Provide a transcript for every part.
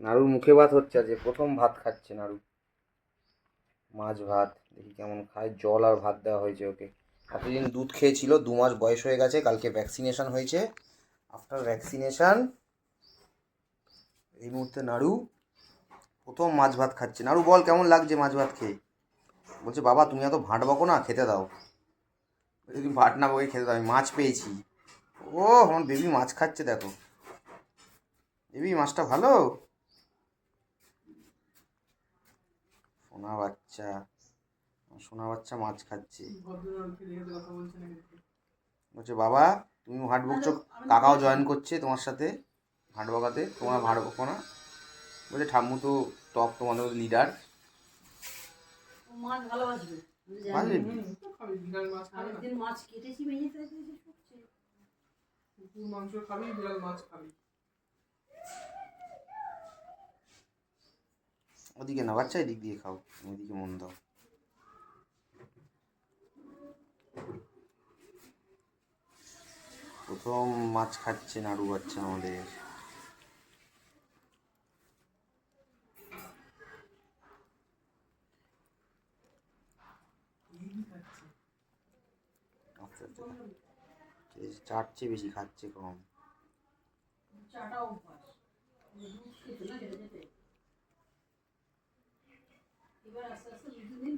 নাড়ুর মুখে ভাত হচ্ছে আজকে। প্রথম ভাত খাচ্ছে নাড়ু। মাছ ভাত, দেখি কেমন খায়। জল আর ভাত দেওয়া হয়েছে ওকে। এতদিন দুধ খেয়েছিল, দু মাস বয়স হয়ে গেছে, কালকে ভ্যাকসিনেশন হয়েছে। আফটার ভ্যাকসিনেশন এই মুহূর্তে নাড়ু প্রথম মাছ ভাত খাচ্ছে। নাড়ু বল, কেমন লাগছে মাছ ভাত খেয়ে? বলছে, বাবা, তুমি এত ভাট বকো না, খেতে দাও। তুমি ভাট না বকে, খেতে দাও। আমি মাছ পেয়েছি। ও আমার বেবি মাছ খাচ্ছে, দেখো। বেবি, মাছটা ভালো? সোনা বাচ্চা সোনা বাচ্চা মাছ খাচ্ছে। বলছে বাবা তুমি ভাট বকছো কাকাও জয়েন করছে তোমার সাথে ভাট বকাতে তোমরা ভাট বকো না। বলছে ঠাম্মু তো টপ তোমাদের লিডার মাছ ভালোবাসবে ভালো খাবি বিড়াল মাছ খাবে মাছ কেটেছি খাবি বিড়াল মাছ খাবি। ওদিকে না বাচ্চা এদিক দিয়ে খাও ওদিকে মন দাও। প্রথম মাছ খাচ্ছে নাড়ু বাচ্চা আমাদের। খা। খেয়েছে, চাটছে বেশি খাচ্ছে কম। চাটা অভ্যাস দুধ খেতে না খেতে যেতে এবার আস্তে আস্তে দু তিন দিন খেলে হয়ে যাবে চিন্তা না সোনাটা সোনাটা খা প্রতিটা গাছ দেখে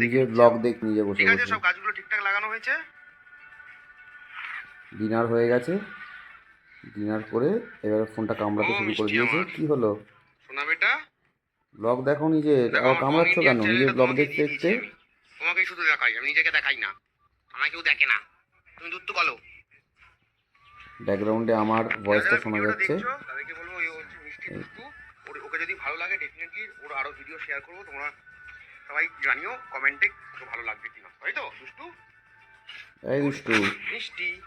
নিজের ব্লগ দেখ নিজে বসে বসে। সব গাছগুলো ঠিকঠাক লাগানো হয়েছে? ডিনার হয়ে গেছে। ডিনার করে এবারে ফোনটা কামড়াতে শুরু করে দিয়েছে। কি হলো? শোনা বেটা? ব্লগ দেখো নিজে কামড়াচ্ছ কেন? নিজের ব্লগ দেখতে দেখতে। তোমাকেই শুধু দেখাই আমি নিজেকে দেখাই না। আমাকে কেউ দেখে না। তুমি দূর তো বলো। ব্যাকগ্রাউন্ডে আমার ভয়েসটা শোনা যাচ্ছে। তাদেরকে বলব ওই মিষ্টি ওর- ওকে যদি ভালো লাগে ডেফিনেটলি ওর আরও ভিডিও শেয়ার করব। তোমরা সবাই জানিও কমেন্টে ভালো লাগবে কিনা। তাই তো দুষ্টু? এই দুষ্টু। মিষ্টি।